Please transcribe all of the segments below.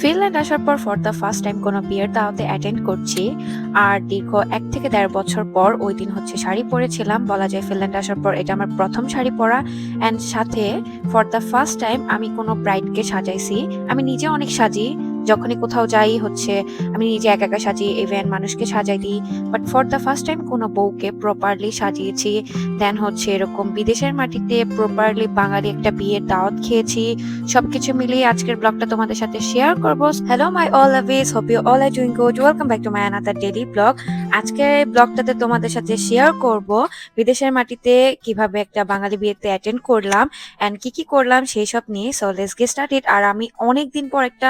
Finland আসার পর for the first time কোনো বিয়ের দাওয়াতে অ্যাটেন্ড করছি। আর দীর্ঘ এক থেকে দেড় বছর পর ওই দিন হচ্ছে শাড়ি পরেছিলাম। বলা যায় ফিনল্যান্ড আসার পর এটা আমার প্রথম শাড়ি পরা। অ্যান্ড সাথে ফর দ্য ফার্স্ট টাইম আমি কোনো ব্রাইডকে সাজাইছি। আমি নিজে অনেক সাজি। যখনই কোথাও যাই, হচ্ছে আমি নিজে একা একা সাজি ইভেন মানুষকে সাজাই দিই but for the first time কোনো বউকে প্রপারলি সাজিয়েছি। দেন হচ্ছে এরকম বিদেশের মাটিতে প্রপারলি বাঙালি একটা বিয়ের দাওয়াত খেয়েছি। সবকিছু মিলিয়ে আজকের ব্লগটা তোমাদের সাথে শেয়ার করব। Hello my all অ্যাভিস hope you all are doing good welcome back to my another daily vlog আজকের এই ব্লগটাতে তোমাদের সাথে শেয়ার করব বিদেশের মাটিতে কীভাবে একটা বাঙালি বিয়েতে অ্যাটেন্ড করলাম এন্ড কি কি করলাম সেই সব নিয়ে। সো লেটস গেট স্টার্টেড আর আমি অনেক দিন পর একটা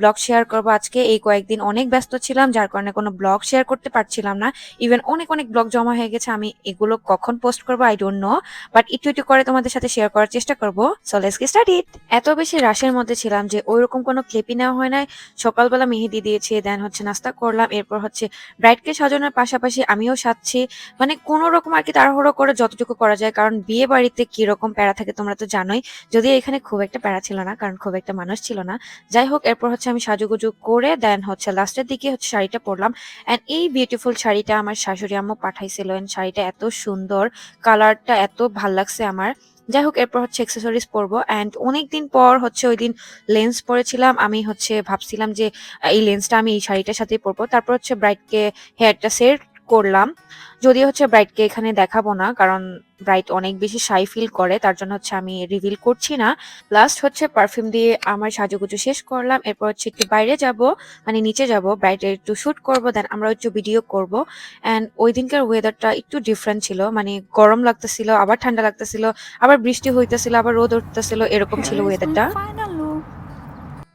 ব্লগ শেয়ার করব। আজকে এই কয়েকদিন অনেক ব্যস্ত ছিলাম, যার কারণে কোনো ব্লগ শেয়ার করতে পারছিলাম না। ইভেন অনেক অনেক ব্লগ জমা হয়ে গেছে, আমি এগুলো কখন পোস্ট করব আই ডোন্ট নো বাট একটু একটু করে তোমাদের সাথে শেয়ার করার চেষ্টা করব। সো লেটস গেট স্টার্টেড এত বেশি রাশের মধ্যে ছিলাম যে ওইরকম কোনো ক্লিপই নেওয়া হয় নাই। সকালবেলা মেহেদি দিয়েছে দেন হচ্ছে নাস্তা করলাম, এরপর হচ্ছে ব্রাইডকে সাজানোর পাশাপাশি আমিও সাজছি। মানে কোনো রকম আর কি তাড়াহুড়ো করে যতটুকু করা যায়, কারণ বিয়ে বাড়িতে কীরকম প্যারা থাকে তোমরা তো জানোই। যদি এখানে খুব একটা প্যারা ছিল না, কারণ খুব একটা মানুষ ছিল না। যাই হোক, এরপর হচ্ছে আমি সাজুগুজু করে দেন হচ্ছে লাস্টের দিকে হচ্ছে শাড়িটা পরলাম। অ্যান্ড এই বিউটিফুল শাড়িটা আমার শাশুড়ি আম্মু পাঠাইছিল and শাড়িটা এত সুন্দর কালারটা এত ভালো লাগছে আমার। যাই হোক এরপর হচ্ছে এক্সেসরিজ পরবো অ্যান্ড অনেক দিন পর হচ্ছে ওই দিন লেন্স পরেছিলাম। আমি হচ্ছে ভাবছিলাম যে, এই লেন্সটা আমি এই শাড়িটার সাথেই পরবো। তারপর হচ্ছে ব্রাইটকে হেয়ারটা সেট করলাম। যদিও হচ্ছে ব্রাইডকে এখানে দেখাবো না কারণ ব্রাইড অনেক বেশি শাই ফিল করে তার জন্য হচ্ছে আমি রিভিল করছি না। লাস্ট হচ্ছে পারফিউম দিয়ে আমার সাজুগুজু শেষ করলাম এরপর হচ্ছে একটু বাইরে যাব মানে নিচে যাব ব্রাইডের একটু শুট করব দেন আমরা একটু ভিডিও করব। অ্যান্ড ওই দিনকার ওয়েদারটা একটু ডিফারেন্ট ছিল মানে গরম লাগতেছিল আবার ঠান্ডা লাগতেছিল আবার বৃষ্টি হইতেছিল আবার রোদ উঠতেছিল এরকম ছিল ওয়েদারটা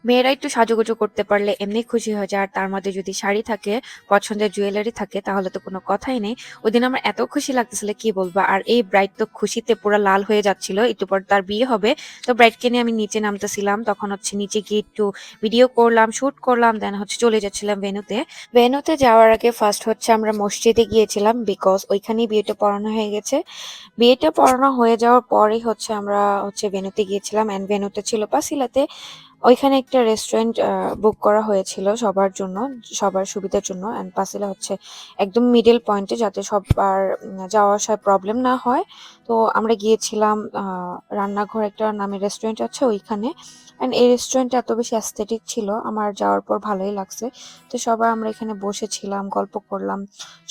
মেয়েরা একটু সাজুগুজু করতে পারলে এমনি খুশি হয়ে যায়, আর তার মধ্যে যদি শাড়ি থাকে, পছন্দের জুয়েলারি থাকে, তাহলে তো কোনো কথাই নেই। ওই দিন আমার এত খুশি লাগতেছিল, কি বলব? আর এই ব্রাইড তো খুশিতে পুরো লাল হয়ে যাচ্ছিল, একটু পর তার বিয়ে হবে। তো ব্রাইডকে নিয়ে আমি নিচে নামতেছিলাম, তখন হচ্ছে নিচে গিয়ে একটু ভিডিও করলাম শুট করলাম দেন হচ্ছে চলে যাচ্ছিলাম ভেনুতে ভেনুতে যাওয়ার আগে ফার্স্ট হচ্ছে আমরা মসজিদে গিয়েছিলাম বিকজ ওইখানেই বিয়েটা পড়ানো হয়ে গেছে। বিয়েটা পড়ানো হয়ে যাওয়ার পরেই হচ্ছে আমরা হচ্ছে ভেনুতে গিয়েছিলাম অ্যান্ড ভেনুতে ছিল পাসিলাতে। ওইখানে একটা রেস্টুরেন্ট বুক করা হয়েছিল সবার জন্য, সবার সুবিধার জন্য অ্যান্ড পাসিলা হচ্ছে একদম মিডল পয়েন্টে যাতে সবার যাওয়া আসায় প্রবলেম না হয়। তো আমরা গিয়েছিলাম রান্নাঘর একটা নামে রেস্টুরেন্ট আছে ওইখানে। অ্যান্ড এই রেস্টুরেন্টটা এত বেশি অ্যাস্থেটিক ছিল, আমার যাওয়ার পর ভালোই লাগছে। তো সবাই আমরা এখানে বসেছিলাম, গল্প করলাম।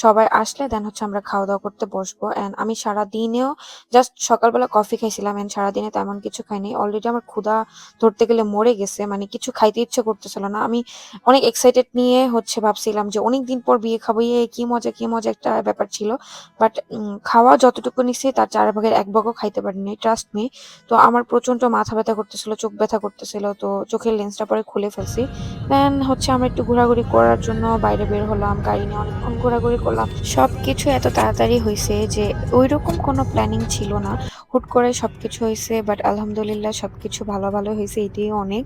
সবাই আসলে দেন হচ্ছে আমরা খাওয়া দাওয়া করতে বসবো। অ্যান্ড আমি সারা দিনেও জাস্ট সকালবেলা কফি খাইছিলাম অ্যান্ড সারাদিনে তেমন কিছু খাইনি। অলরেডি আমার ক্ষুধা ধরতে গেলে মরে গেছে মানে কিছু খাইতে ইচ্ছে করতেছিল না। আমি অনেক এক্সাইটেড নিয়ে হচ্ছে ভাবছিলাম যে অনেক দিন পর বিয়ে খাব। ইয়ে কি মজা কি মজা একটা ব্যাপার ছিল। বাট খাওয়া যতটুকু নিছি, তার চার ভাগের এক ভাগও খাইতে পারিনি ট্রাস্ট মি তো আমার প্রচণ্ড মাথা ব্যথা করতেছিল, চোখ ব্যথা করতেছিল, তো চোখের লেন্সটা পরে খুলে ফেলছি। দেন হচ্ছে আমরা একটু ঘোরাঘুরি করার জন্য বাইরে বের হলাম, গাড়ি নিয়ে অনেকক্ষণ ঘোরাঘুরি করলাম। সব কিছু এত তাড়াতাড়ি হয়েছে যে ওইরকম কোনো প্ল্যানিং ছিল না। হুট করে সব কিছু হয়েছে বাট আলহামদুলিল্লাহ সব কিছু ভালো ভালো হয়েছে এটাই অনেক।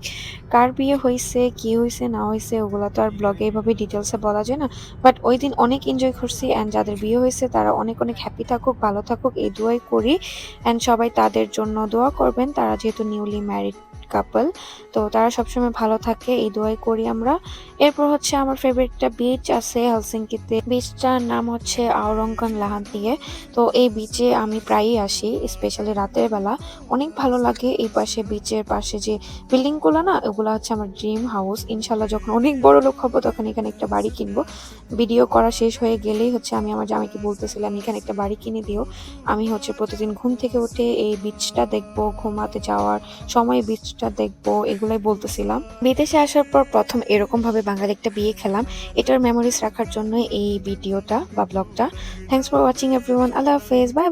কার বিয়ে হয়েছে কি হয়েছে না হয়েছে ওগুলো তো আর ব্লগে এইভাবে ডিটেলসে বলা যায় না। বাট ওই দিন অনেক এনজয় করছি অ্যান্ড যাদের বিয়ে হয়েছে তারা অনেক অনেক হ্যাপি থাকুক, ভালো থাকুক, এই দোয়াই করি। অ্যান্ড সবাই তাদের জন্য দোয়া করবেন, তারা যেহেতু নিউলি ম্যারিড কাপল তো তারা সবসময় ভালো থাকে, এই দোয়াই করি আমরা। এরপর হচ্ছে আমার ফেভারিটটা বিচ আছে হেলসিঙ্কিতে বিচটার নাম হচ্ছে আওরঙ্গন লাহান্তিয়ে তো এই বিচে আমি প্রায়ই আসি স্পেশালি রাতের বেলা। অনেক ভালো লাগে এই পাশে বিচের পাশে যে বিল্ডিংগুলো না, ওগুলো হচ্ছে আমার ড্রিম হাউস ইনশাল্লাহ যখন অনেক বড় লোক হব, তখন এখানে একটা বাড়ি কিনবো। ভিডিও করা শেষ হয়ে গেলেই হচ্ছে আমি আমার জামাইকে বলতেছিলাম এখানে একটা বাড়ি কিনে দিও। আমি হচ্ছে প্রতিদিন ঘুম থেকে উঠে এই বিচটা দেখব, ঘুমাতে যাওয়ার সময় বিচটা দেখব। এগুলাই বলতেছিলাম। বিদেশে আসার পর প্রথম এরকম ভাবে বাঙালি একটা বিয়ে খেলাম। এটার মেমোরিজ রাখার জন্য এই ভিডিওটা বা ব্লগটা থ্যাংকস ফর ওয়াচিং এভরিওয়ান আল্লাহ হাফেজ। বাই